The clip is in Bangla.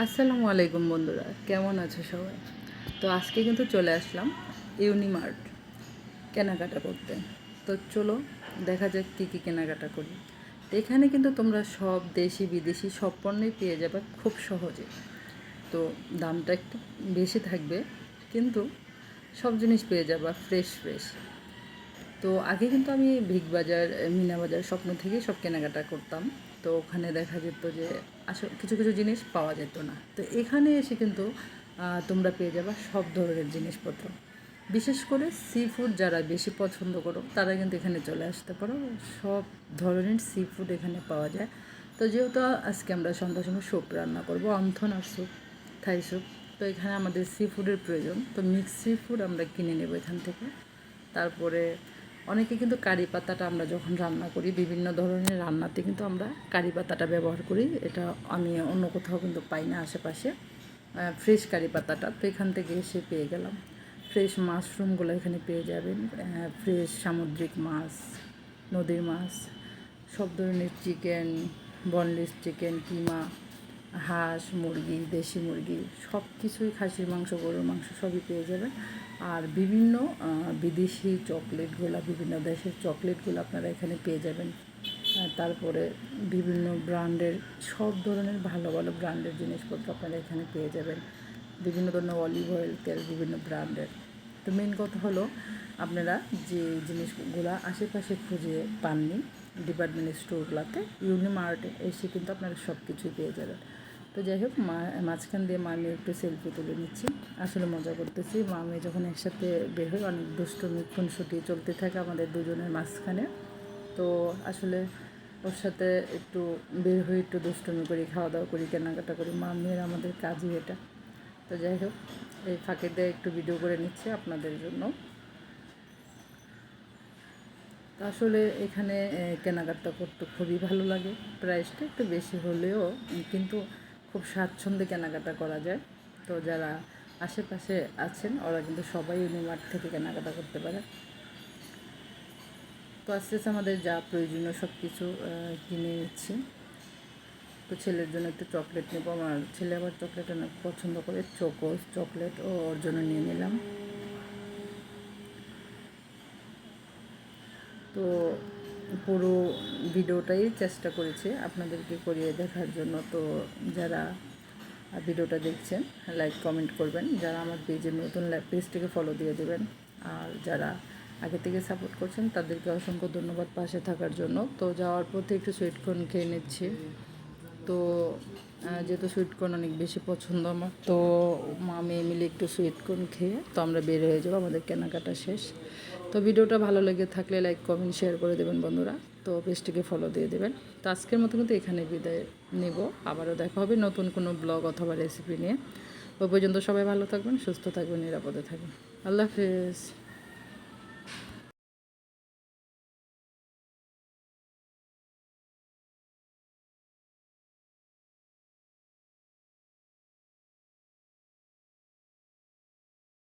আসসালামু আলাইকুম বন্ধুরা, কেমন আছো সবাই? তো আজকে কিন্তু চলে আসলাম ইউনিমার্ট কেনাকাটা করতে। তো চলো, দেখা যাক কী কী কেনাকাটা করি। তো এখানে কিন্তু তোমরা সব দেশি, বিদেশি সব পণ্যই পেয়ে যাবে খুব সহজে। তো দামটা একটু বেশি থাকবে, কিন্তু সব জিনিস পেয়ে যাবা ফ্রেশ ফ্রেশ তো আগে কিন্তু আমি বিগ বাজার মিনা বাজার স্বপ্ন থেকেই সব কেনাকাটা করতাম। তো ওখানে দেখা যেত যে আসলে, কিছু কিছু জিনিস পাওয়া যেত না। তো এখানে এসে কিন্তু তোমরা পেয়ে যাবা সব ধরনের জিনিসপত্র। বিশেষ করে সি ফুড যারা বেশি পছন্দ করো, তারা কিন্তু এখানে চলে আসতে পারো। সব ধরনের সি ফুড এখানে পাওয়া যায়। তো যেহেতু আজকে আমরা সন্ধ্যার সময় স্যুপ রান্না করব অন্থন আর স্যুপ থাই স্যুপ তো এখানে আমাদের সি ফুডের প্রয়োজন। তো মিক্স সি ফুড আমরা কিনে নেব এখান থেকে। তারপরে অনেকে কিন্তু কারি পাতাটা আমরা যখন রান্না করি, বিভিন্ন ধরনের রান্নাতে কিন্তু আমরা কারি পাতাটা ব্যবহার করি। এটা আমি অন্য কোথাও কিন্তু পাই না আশেপাশে। ফ্রেশ কারি পাতাটা। তো এখান থেকে এসে পেয়ে গেলাম। ফ্রেশ মাশরুমগুলো এখানে পেয়ে যাবেন। ফ্রেশ সামুদ্রিক মাছ, নদীর মাছ, সব ধরনের চিকেন বনলেস চিকেন কিমা হাঁস, মুরগি, দেশি মুরগি, সব কিছুই খাসির মাংস, গরুর মাংস সবই পেয়ে যাবেন। আর বিভিন্ন বিদেশি চকলেটগুলো, বিভিন্ন দেশের চকলেটগুলো আপনারা এখানে পেয়ে যাবেন। তারপরে বিভিন্ন ব্র্যান্ডের, সব ধরনের ভালো ভালো ব্র্যান্ডের জিনিসপত্র আপনারা এখানে পেয়ে যাবেন। বিভিন্ন ধরনের অলিভ অয়েল তেল, বিভিন্ন ব্র্যান্ডের। তো মেন কথা হলো, আপনারা যে জিনিসগুলো আশেপাশে খুঁজে পাননি ডিপার্টমেন্ট স্টোরগুলোতে ইউনিমার্টে এসে কিন্তু আপনারা সব কিছুই পেয়ে যাবেন। তো যাই হোক, মা, মাঝখান দিয়ে মামি একটু সেলফি তুলে নিচ্ছি। আসলে মজা করতেছি। মামি যখন একসাথে বের হই, অনেক দুষ্টমি, খুনসুটি চলতে থাকে আমাদের দুজনের মাঝখানে। তো আসলে ওর সাথে একটু বের হয়ে একটু দুষ্টমি করি খাওয়া দাওয়া করি, কেনাকাটা করি। মামির আমাদের কাজই এটা। তো যাই হোক, এই ফাঁকে দিয়ে একটু ভিডিও করে নিচ্ছে আপনাদের জন্য। আসলে এখানে কেনাকাটা করতে খুবই ভালো লাগে। প্রাইসটা একটু বেশি হলেও, কিন্তু খুব স্বাচ্ছন্দ্যে কেনাকাটা করা যায়। তো যারা আশেপাশে আছেন, ওরা কিন্তু সবাই ইউনিমার্ট থেকে কেনাকাটা করতে পারে। তো আস্তে আস্তে আমাদের যা প্রয়োজনীয় সব কিছু কিনে নিচ্ছি। তো ছেলের জন্য একটু চকলেট নেব। আমার ছেলে আবার চকলেট অনেক পছন্দ করে চোকোস চকলেট ও ওর জন্য নিয়ে নিলাম। তো পুরো ভিডিওটাই চেষ্টা করেছি আপনাদেরকে করিয়ে দেখার জন্য। তো যারা ভিডিওটা দেখছেন লাইক কমেন্ট করবেন। যারা আমার পেজে নতুন পেজটিকে ফলো দিয়ে দেবেন। আর যারা আগে থেকে সাপোর্ট করছেন, তাদেরকে অসংখ্য ধন্যবাদ পাশে থাকার জন্য। তো যাওয়ার পথে একটু সুইটকর্ন খেয়ে নিচ্ছি। তো যেহেতু সুইটকর্ন অনেক বেশি পছন্দ আমার, তো মা মেয়ে মিলে একটু সুইটকর্ন খেয়ে, তো আমরা বের হয়ে যাব, আমাদের কেনাকাটা শেষ। তো ভিডিওটা ভালো লেগে থাকলে লাইক কমেন্ট শেয়ার করে দেবেন বন্ধুরা। তো পেজটিকে ফলো দিয়ে দেবেন। তো আজকের মতো কিন্তু এখানে বিদায় নেব। আবারও দেখা হবে নতুন কোনো ব্লগ অথবা রেসিপি নিয়ে। ওই পর্যন্ত সবাই ভালো থাকবেন, সুস্থ থাকবেন, নিরাপদে থাকবেন। আল্লাহ হাফেজ।